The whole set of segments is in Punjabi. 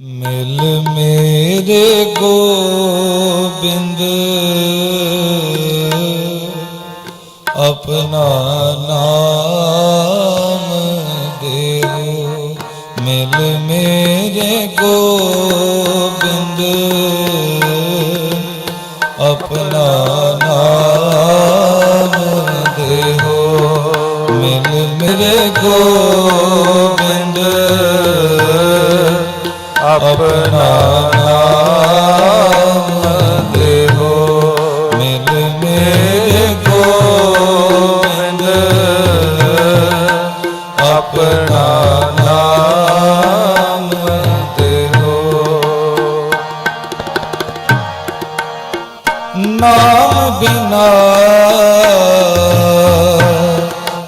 ਮਿਲ ਮੇਰੇ ਗੋਬਿੰਦ। ਆਪਣਾ ਨਾਮ ਦਿਓ ਮਿਲ ਮੇਰੇ ਗੋਬਿੰਦ। ਆਪਣਾ ਨਾਮ ਦੇਹੋ ਮਿਲ ਮੇਰੇ ਗੋਬਿੰਦ। ਆਪਣਾ ਨਾਮ ਦੇਹੋ ਮਿਲ ਮੇਰੇ ਗੋਬਿੰਦ। ਆਪਣਾ ਨਾਮ ਦੇਹੋ ਨਾਮ ਬਿਨਾ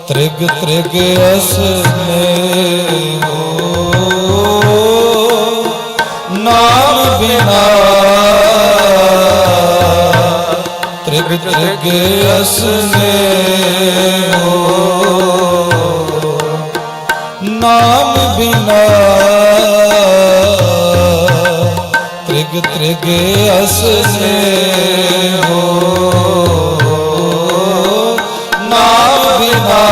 ਤ੍ਰਿਗ ਤ੍ਰਿਗ ਅਸਨੇ ਤ੍ਰਿਗ ਤ੍ਰਿਗ ਅਸਨੇ ਹੋ। ਨਾਮ ਬਿਨਾ ਤ੍ਰਿਗ ਤ੍ਰਿਗ ਅਸਨੇ ਹੋ। ਨਾਮ ਬਿਨਾ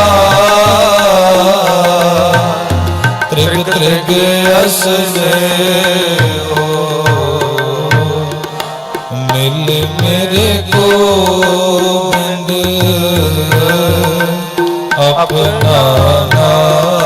ਤ੍ਰਿਗ ਤ੍ਰਿਗ ਅਸਨੇ ਹੋ। ਗੋਬਿੰਦ ਆਪਣਾ ਨਾਮ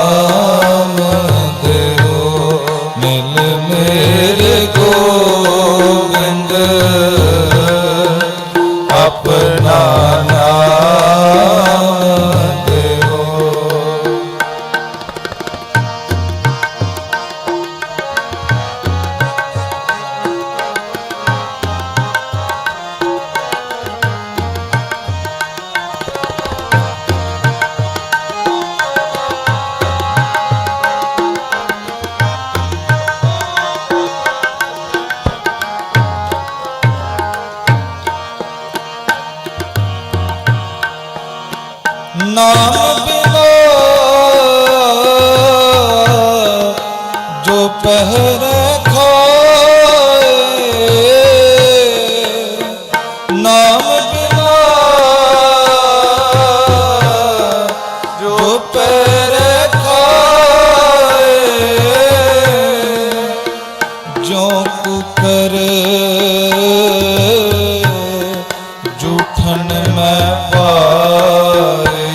ਜੋ ਪਹਿਰੇ ਖਾਏ ਨਾਮ ਬਿਨਾ ਜੋ ਪਹਿਰੇ ਖਾਏ ਜੋ ਕੁਕਰ ਜੂਠਨ ਮੈਂ ਪਾਏ,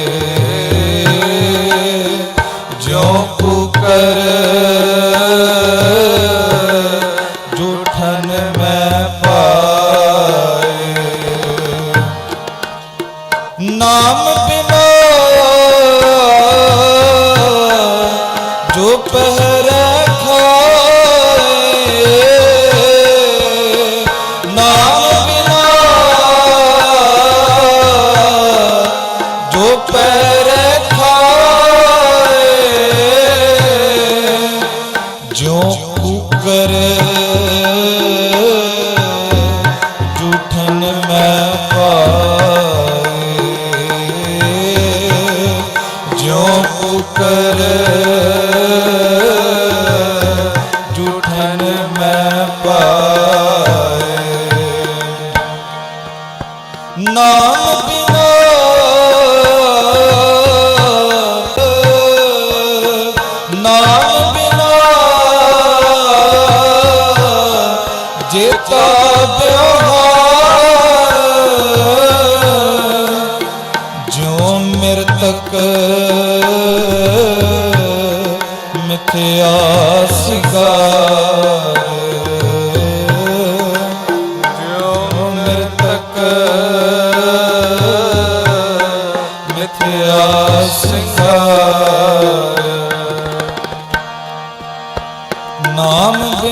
ਜੋ ਕੁਕਰ ਨਾਮ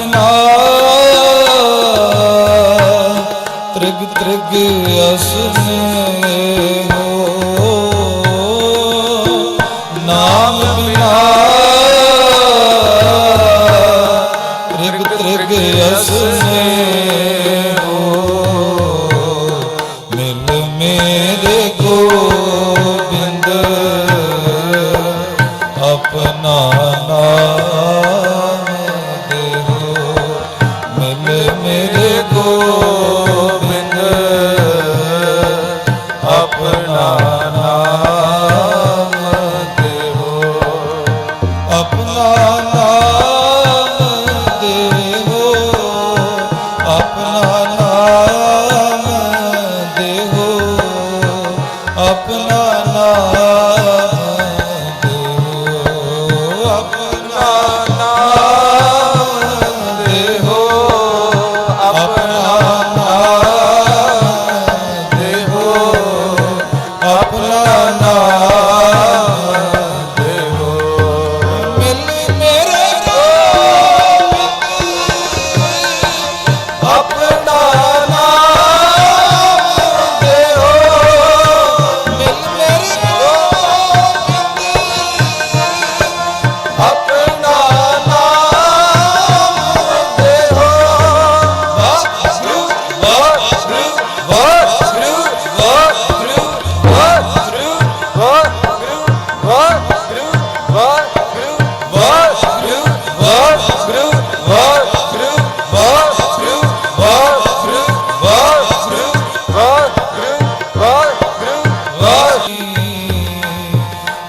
ਨਾਮ ਤ੍ਰਿਗ ਤ੍ਰਿਗ ਅਸਨੇ ਹੋ। ਨਾਮ ਬਿਨਾ ਤ੍ਰਿਗ ਤ੍ਰਿਗ ਅਸਨੇ ਹੋ। ਮਿਲ ਮੇਰੇ ਗੋਬਿੰਦ, ਆਪਣਾ ਨਾਮ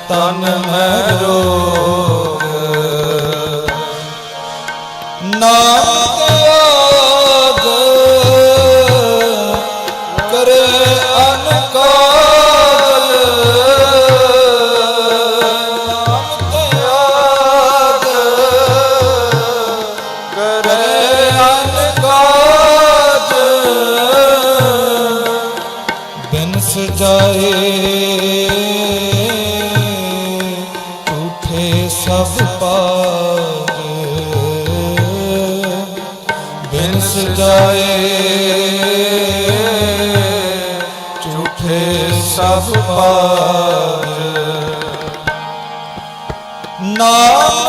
ਤਨ ਮੈ ਨਾ ਸਭ ਪਾਜ। ਬਿਨ ਸਜਾਏ ਝੂਠੇ ਸਭ ਪਾਜ। ਨਾਮ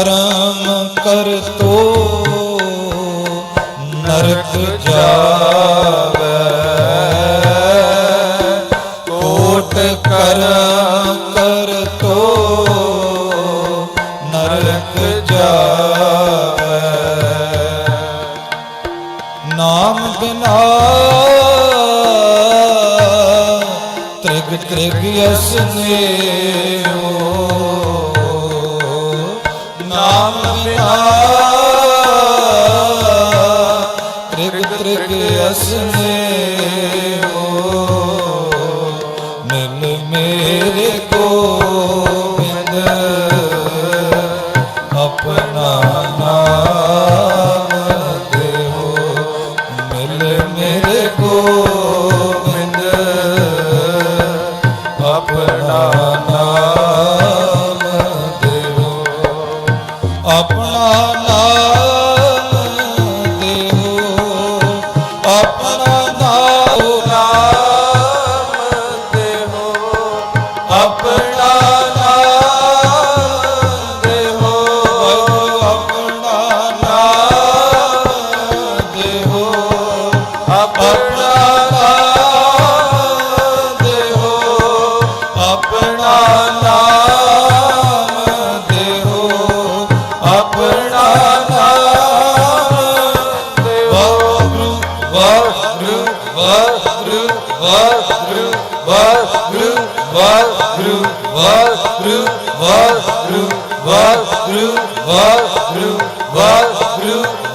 ਕਰਮ ਕਰ ਤੋ, ਨਰਕ ਜਾਵੇ। ਕਰਮ ਕਰ ਨਰਕ ਜਾਵੇ। ਨਾਮ ਬਿਨਾ ਤ੍ਰਿਗ ਤ੍ਰਿਗ ਅਸਨੇ ਹੋ ਤ੍ਰਿਗ ਤ੍ਰਿਗ ਅਸਨੇ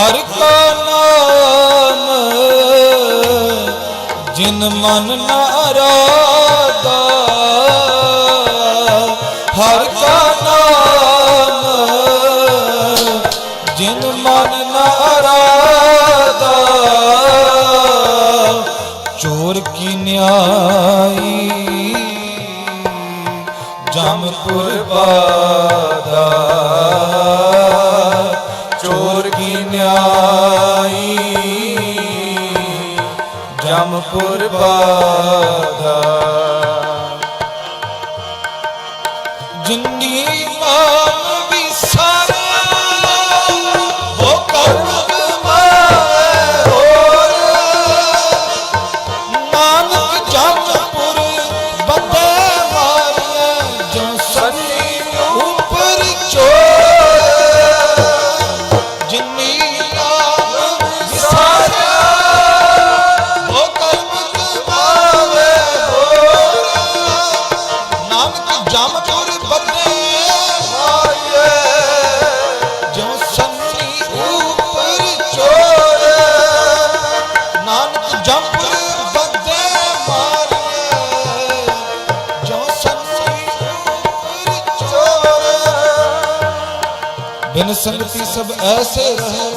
ਹਰ ਕਾ ਨਾਮ, ਜਿਨ ਮਨ ਨਾਰਾਦਾ। ਹਰ ਕਾ ਨਾਮ, ਜਿਨ ਮਨ ਨਾਰਾਦਾ। ਚੋਰ ਕੀ ਨਿਆ ਹੋਰ ਕੀ ਨਿਆਈ? ਜਮਪੁਰ ਬਾਦਾ ਜਿੰਨੀ पति सब ऐसे रहे।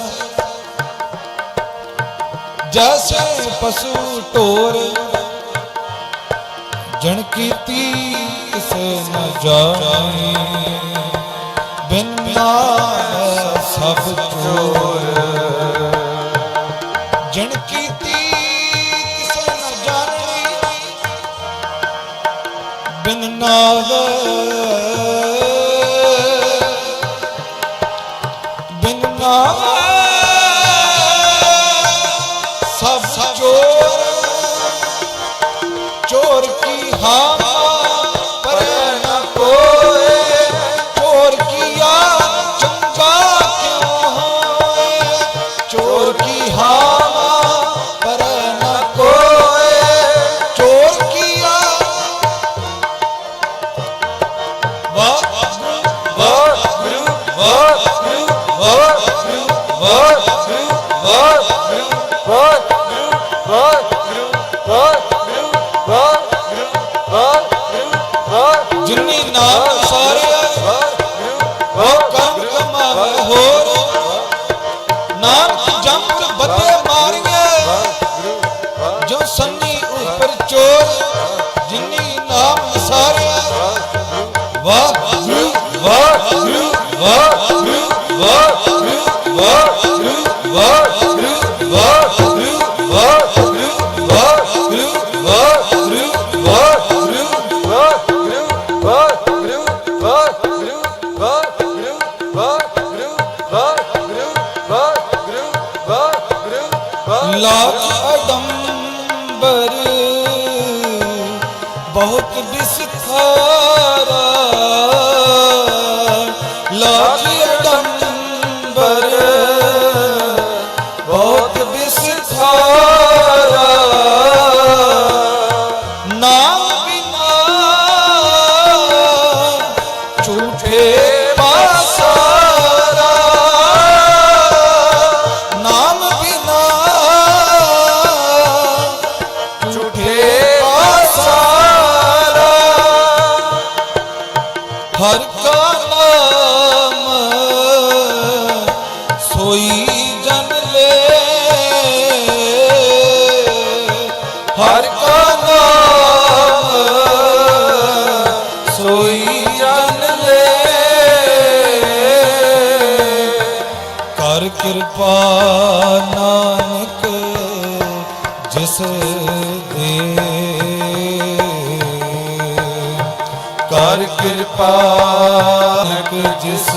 जैसे पशु टोर, जन की तीस न जाए बिन्ना सब चोर, जन की तीस न जाए बिन्ना ਸਭ ਚੋਰ ਚੋਰ ਕੀ ਹਾਂ Lucky ਕਿਰਪਾ ਨਾਨਕ ਜਿਸ ਦੇ। ਕਰ ਕਿਰਪਾ ਨਾਨਕ ਜਿਸ